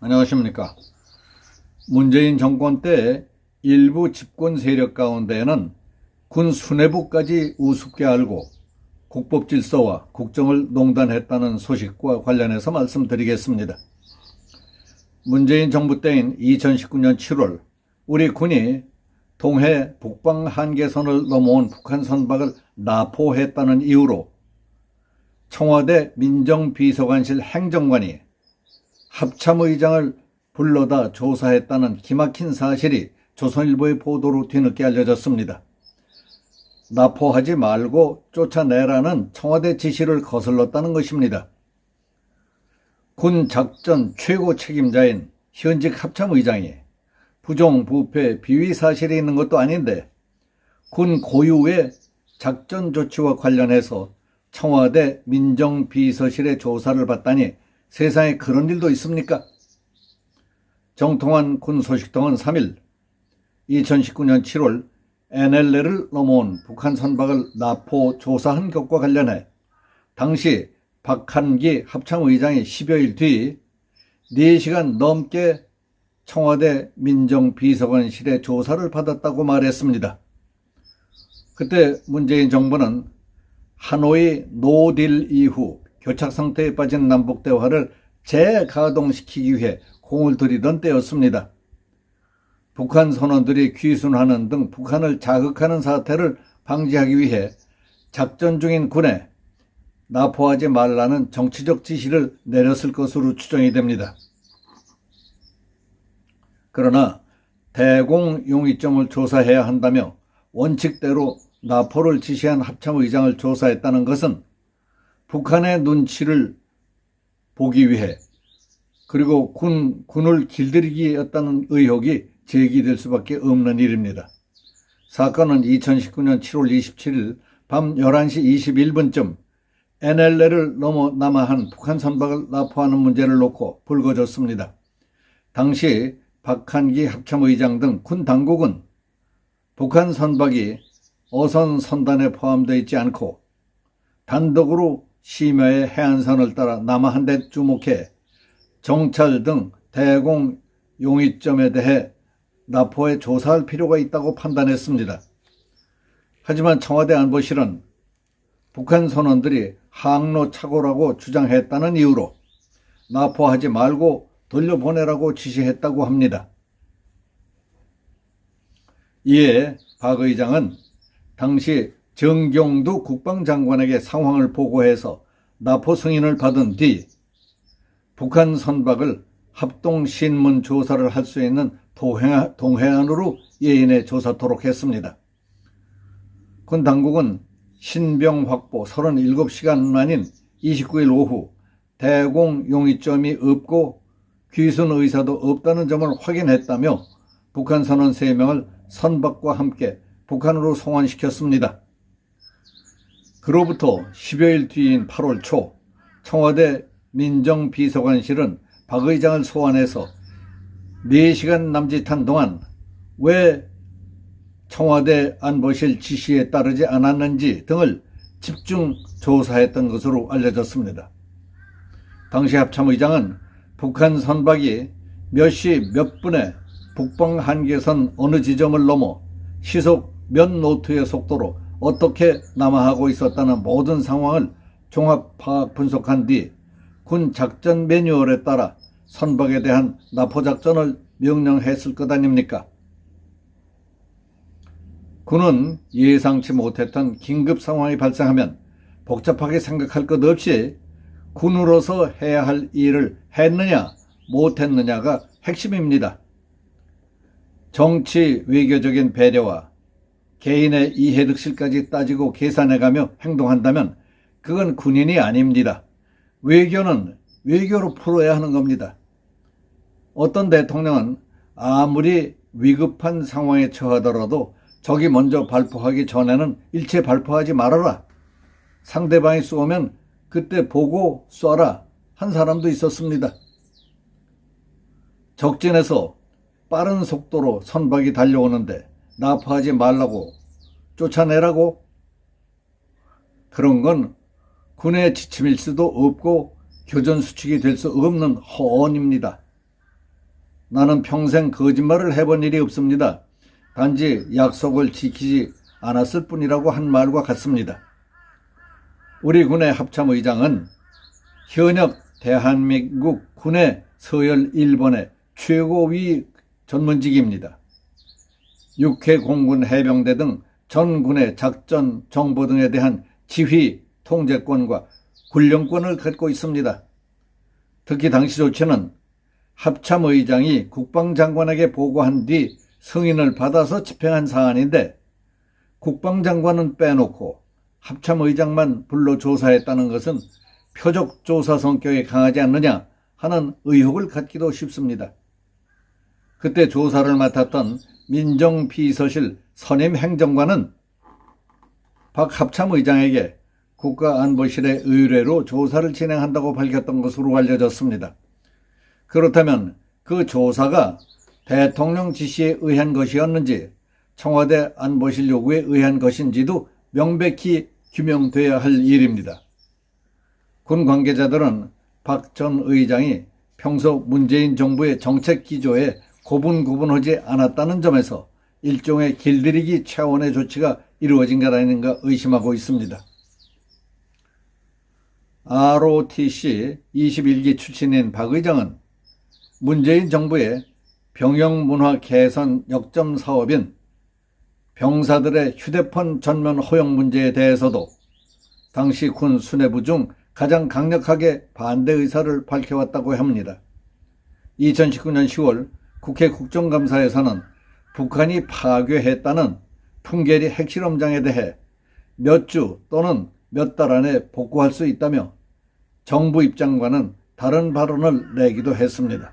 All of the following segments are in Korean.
안녕하십니까. 문재인 정권 때 일부 집권 세력 가운데에는 군 수뇌부까지 우습게 알고 국법 질서와 국정을 농단했다는 소식과 관련해서 말씀드리겠습니다. 문재인 정부 때인 2019년 7월 우리 군이 동해 북방 한계선을 넘어온 북한 선박을 납포했다는 이유로 청와대 민정비서관실 행정관이 합참의장을 불러다 조사했다는 기막힌 사실이 조선일보의 보도로 뒤늦게 알려졌습니다. 납포하지 말고 쫓아내라는 청와대 지시를 거슬렀다는 것입니다. 군 작전 최고 책임자인 현직 합참의장이 부정 부패 비위 사실이 있는 것도 아닌데 군 고유의 작전 조치와 관련해서 청와대 민정비서실의 조사를 받다니 세상에 그런 일도 있습니까? 정통한 군 소식통은 3일 2019년 7월 NLL을 넘어온 북한 선박을 납포 조사한 것과 관련해 당시 박한기 합참의장이 10여일 뒤 4시간 넘게 청와대 민정비서관실의 조사를 받았다고 말했습니다. 그때 문재인 정부는 하노이 노딜 이후 교착 상태에 빠진 남북 대화를 재가동시키기 위해 공을 들이던 때였습니다. 북한 선원들이 귀순하는 등 북한을 자극하는 사태를 방지하기 위해 작전 중인 군에 납포하지 말라는 정치적 지시를 내렸을 것으로 추정이 됩니다. 그러나 대공 용의점을 조사해야 한다며 원칙대로 나포를 지시한 합참의장을 조사했다는 것은 북한의 눈치를 보기 위해 그리고 군, 군을 길들이기였다는 의혹이 제기될 수밖에 없는 일입니다. 사건은 2019년 7월 27일 밤 11시 21분쯤 NLL을 넘어 남하한 북한 선박을 납포하는 문제를 놓고 불거졌습니다. 당시 박한기 합참의장 등 군 당국은 북한 선박이 어선 선단에 포함되어 있지 않고 단독으로 심야의 해안선을 따라 남하한 데 주목해 정찰 등 대공 용의점에 대해 나포에 조사할 필요가 있다고 판단했습니다. 하지만 청와대 안보실은 북한 선원들이 항로 착오라고 주장했다는 이유로 나포하지 말고 돌려보내라고 지시했다고 합니다. 이에 박 의장은 당시 정경두 국방장관에게 상황을 보고해서 나포 승인을 받은 뒤 북한 선박을 합동신문 조사를 할 수 있는 동해안으로 예인해 조사토록 했습니다. 군 당국은 신병 확보 37시간 만인 29일 오후 대공 용의점이 없고 귀순 의사도 없다는 점을 확인했다며 북한 선원 3명을 선박과 함께 북한으로 송환시켰습니다. 그로부터 10여일 뒤인 8월 초 청와대 민정비서관실은 박 의장을 소환해서 4시간 남짓한 동안 왜 청와대 안보실 지시에 따르지 않았는지 등을 집중 조사했던 것으로 알려졌습니다. 당시 합참의장은 북한 선박이 몇 시 몇 분에 북방 한계선 어느 지점을 넘어 시속 몇 노트의 속도로 어떻게 남하하고 있었다는 모든 상황을 종합 파악 분석한 뒤 군 작전 매뉴얼에 따라 선박에 대한 납포 작전을 명령했을 것 아닙니까? 군은 예상치 못했던 긴급 상황이 발생하면 복잡하게 생각할 것 없이 군으로서 해야 할 일을 했느냐 못했느냐가 핵심입니다. 정치 외교적인 배려와 개인의 이해득실까지 따지고 계산해가며 행동한다면 그건 군인이 아닙니다. 외교는 외교로 풀어야 하는 겁니다. 어떤 대통령은 아무리 위급한 상황에 처하더라도 적이 먼저 발포하기 전에는 일체 발포하지 말아라. 상대방이 쏘면 그때 보고 쏴라. 한 사람도 있었습니다. 적진에서 빠른 속도로 선박이 달려오는데 납포하지 말라고 쫓아내라고 그런 건 군의 지침일 수도 없고 교전 수칙이 될 수 없는 허언입니다. 나는 평생 거짓말을 해본 일이 없습니다. 단지 약속을 지키지 않았을 뿐이라고 한 말과 같습니다. 우리 군의 합참의장은 현역 대한민국 군의 서열 1번의 최고위 전문직입니다. 육해 공군 해병대 등 전군의 작전 정보 등에 대한 지휘 통제권과 군령권을 갖고 있습니다. 특히 당시 조치는 합참 의장이 국방장관에게 보고한 뒤 승인을 받아서 집행한 사안인데 국방장관은 빼놓고 합참 의장만 불러 조사했다는 것은 표적 조사 성격이 강하지 않느냐 하는 의혹을 갖기도 쉽습니다. 그때 조사를 맡았던 민정비서실 선임 행정관은 박 합참 의장에게 국가안보실의 의뢰로 조사를 진행한다고 밝혔던 것으로 알려졌습니다. 그렇다면 그 조사가 대통령 지시에 의한 것이었는지 청와대 안보실 요구에 의한 것인지도 명백히 규명돼야 할 일입니다. 군 관계자들은 박 전 의장이 평소 문재인 정부의 정책 기조에 고분고분하지 않았다는 점에서 일종의 길들이기 차원의 조치가 이루어진 것 아닌가 의심하고 있습니다. ROTC 21기 출신인 박 의장은 문재인 정부의 병영 문화 개선 역점 사업인 병사들의 휴대폰 전면 허용 문제에 대해서도 당시 군 수뇌부 중 가장 강력하게 반대 의사를 밝혀왔다고 합니다. 2019년 10월 국회 국정감사에서는 북한이 파괴했다는 풍계리 핵실험장에 대해 몇 주 또는 몇 달 안에 복구할 수 있다며 정부 입장과는 다른 발언을 내기도 했습니다.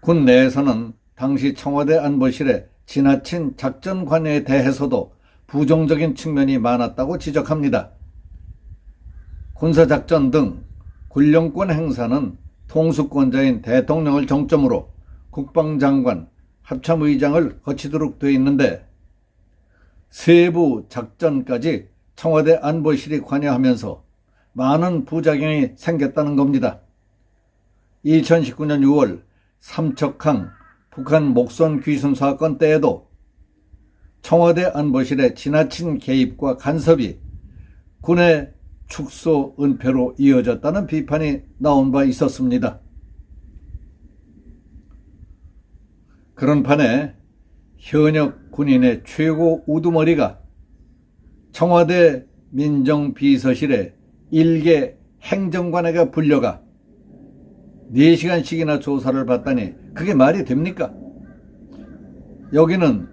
군 내에서는 당시 청와대 안보실의 지나친 작전 관여에 대해서도 부정적인 측면이 많았다고 지적합니다. 군사작전 등 군령권 행사는 통수권자인 대통령을 정점으로 국방장관, 합참의장을 거치도록 되어 있는데 세부 작전까지 청와대 안보실이 관여하면서 많은 부작용이 생겼다는 겁니다. 2019년 6월 삼척항 북한 목선 귀순 사건 때에도 청와대 안보실의 지나친 개입과 간섭이 군의 축소 은폐로 이어졌다는 비판이 나온 바 있었습니다. 그런 판에 현역 군인의 최고 우두머리가 청와대 민정비서실에 일개 행정관에게 불려가 4시간씩이나 조사를 받다니 그게 말이 됩니까? 여기는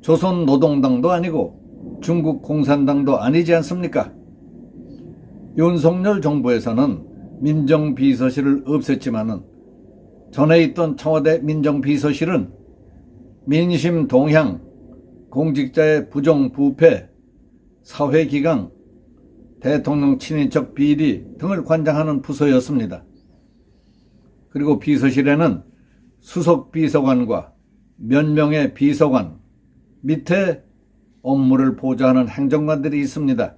조선노동당도 아니고 중국 공산당도 아니지 않습니까? 윤석열 정부에서는 민정비서실을 없앴지만은 전에 있던 청와대 민정비서실은 민심 동향, 공직자의 부정 부패, 사회 기강, 대통령 친인척 비리 등을 관장하는 부서였습니다. 그리고 비서실에는 수석 비서관과 몇 명의 비서관, 밑에 업무를 보좌하는 행정관들이 있습니다.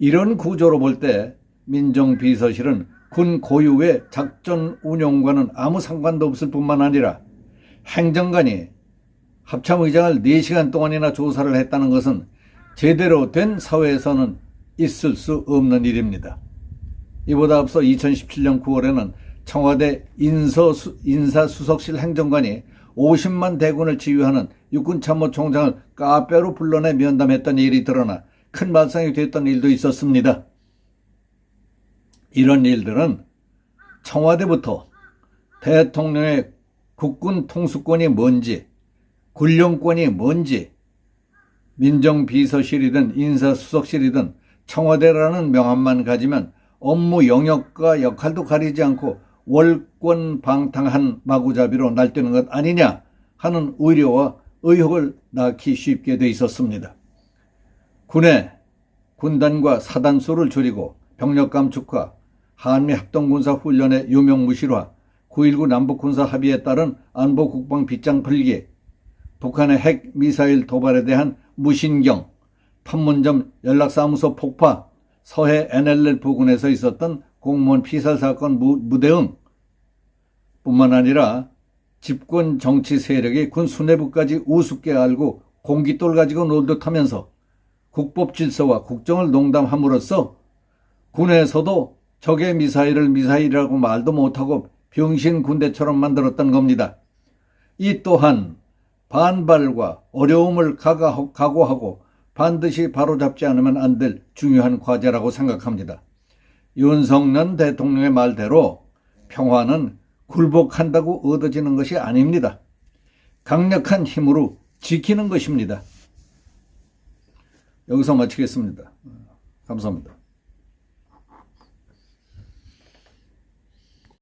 이런 구조로 볼 때 민정비서실은 군 고유의 작전 운용과는 아무 상관도 없을 뿐만 아니라 행정관이 합참의장을 4시간 동안이나 조사를 했다는 것은 제대로 된 사회에서는 있을 수 없는 일입니다. 이보다 앞서 2017년 9월에는 청와대 인서수, 인사수석실 행정관이 50만 대군을 지휘하는 육군참모총장을 카페로 불러내 면담했던 일이 드러나 큰 발상이 됐던 일도 있었습니다. 이런 일들은 청와대부터 대통령의 국군 통수권이 뭔지, 군령권이 뭔지, 민정비서실이든 인사수석실이든 청와대라는 명함만 가지면 업무 영역과 역할도 가리지 않고 월권 방탕한 마구잡이로 날뛰는 것 아니냐 하는 의료와 의혹을 낳기 쉽게 돼 있었습니다. 군의 군단과 사단수를 줄이고 병력 감축과 한미 합동군사 훈련의 유명 무실화, 9.19 남북군사 합의에 따른 안보 국방 빗장 풀기, 북한의 핵 미사일 도발에 대한 무신경, 판문점 연락사무소 폭파, 서해 NLL 부근에서 있었던 공무원 피살 사건 무대응, 뿐만 아니라 집권 정치 세력이 군 수뇌부까지 우습게 알고 공깃돌 가지고 놀듯 하면서 국법 질서와 국정을 농담함으로써 군에서도 적의 미사일을 미사일이라고 말도 못하고 병신 군대처럼 만들었던 겁니다. 이 또한 반발과 어려움을 각오- 각오하고 반드시 바로잡지 않으면 안 될 중요한 과제라고 생각합니다. 윤석열 대통령의 말대로 평화는 굴복한다고 얻어지는 것이 아닙니다. 강력한 힘으로 지키는 것입니다. 여기서 마치겠습니다. 감사합니다.